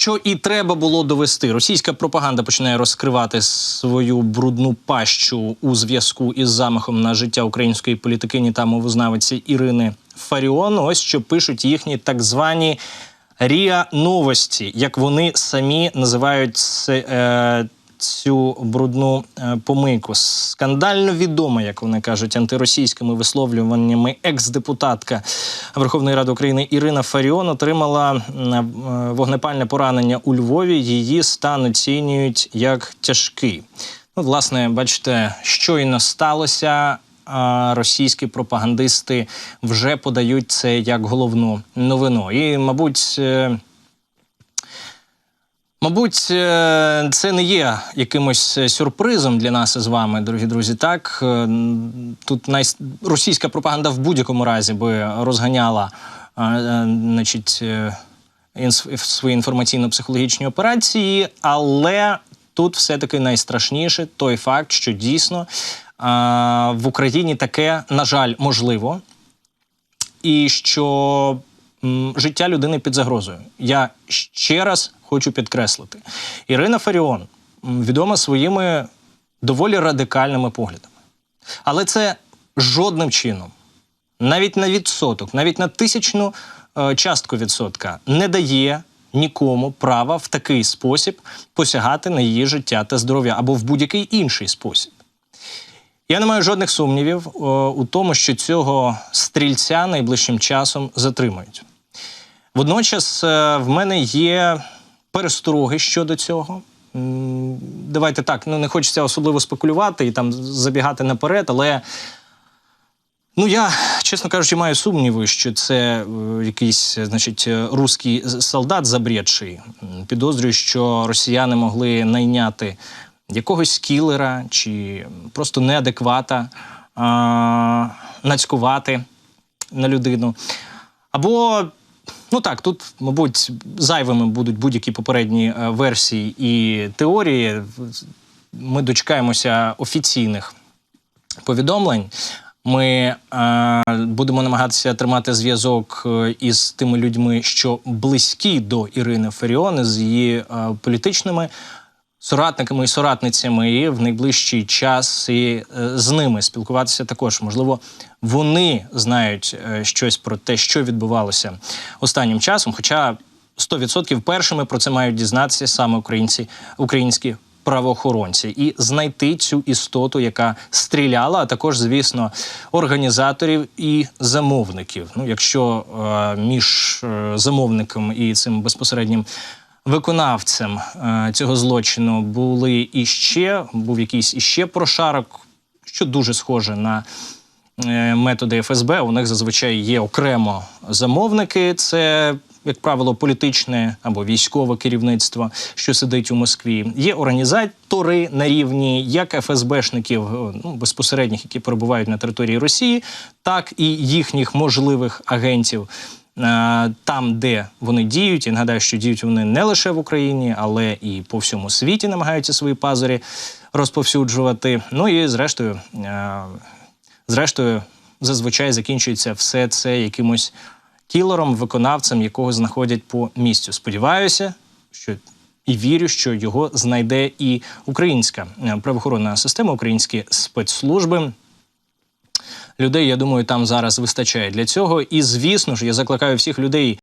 що і треба було довести. Російська пропаганда починає розкривати свою брудну пащу у зв'язку із замахом на життя української політикині та мовознавиці Ірини Фаріон. Ось що пишуть їхні так звані Ріа новості, як вони самі називають це. Е, Цю брудну е, помийку скандально відома, як вони кажуть, антиросійськими висловлюваннями екс-депутатка Верховної Ради України Ірина Фаріон отримала е, вогнепальне поранення у Львові. Її стан оцінюють як тяжкий. Ну, власне, бачите, щойно сталося. Російські пропагандисти вже подають це як головну новину. І, мабуть, е, Мабуть, е, це не є якимось е, сюрпризом для нас із вами, дорогі друзі. Так Е, тут най... російська пропаганда в будь-якому разі би розганяла значить, інс- свої інформаційно-психологічні операції, але тут все-таки найстрашніше той факт, що дійсно в Україні таке, на жаль, можливо і що життя людини під загрозою. Я ще раз хочу підкреслити: Ірина Фаріон відома своїми доволі радикальними поглядами. Але це жодним чином, навіть на відсоток, навіть на тисячну е, частку відсотка не дає нікому права в такий спосіб посягати на її життя та здоров'я або в будь-який інший спосіб. Я не маю жодних сумнівів е, у тому, що цього стрільця найближчим часом затримають. Водночас е, в мене є перестороги щодо цього. Давайте так, ну не хочеться особливо спекулювати і там забігати наперед, але ну я, чесно кажучи, маю сумніви, що це е, якийсь, е, значить, е, руський з- солдат забрідший. Підозрюю, що росіяни могли найняти якогось кілера чи просто неадеквата а, нацькувати на людину. Або, ну так, тут, мабуть, зайвими будуть будь-які попередні е, версії і теорії. Ми дочекаємося офіційних повідомлень. Ми е, будемо намагатися тримати зв'язок е, із тими людьми, що близькі до Ірини Феріони, з її е, політичними соратниками і соратницями, і в найближчий час і е, з ними спілкуватися також. Можливо, вони знають е, щось про те, що відбувалося останнім часом. Хоча 100% першими про це мають дізнатися саме українці, українські правоохоронці, і знайти цю істоту, яка стріляла, а також, звісно, організаторів і замовників. Ну, якщо е, між е, замовником і цим безпосереднім виконавцем е, цього злочину були іще, був якийсь іще прошарок, що дуже схоже на е, методи ФСБ. У них зазвичай є окремо замовники. Це, як правило, політичне або військове керівництво, що сидить у Москві. Є організатори на рівні як ФСБшників, е, ну, безпосередніх, які перебувають на території Росії, так і їхніх можливих агентів. Е, Там, де вони діють, і нагадаю, що діють вони не лише в Україні, але і по всьому світі намагаються свої пазурі розповсюджувати. Ну і зрештою, е, зрештою, зазвичай закінчується все це якимось кілером, виконавцем, якого знаходять по місцю. Сподіваюся, що і вірю, що його знайде і українська е, правоохоронна система, українські спецслужби. Людей, я думаю, там зараз вистачає для цього. І звісно ж, я закликаю всіх людей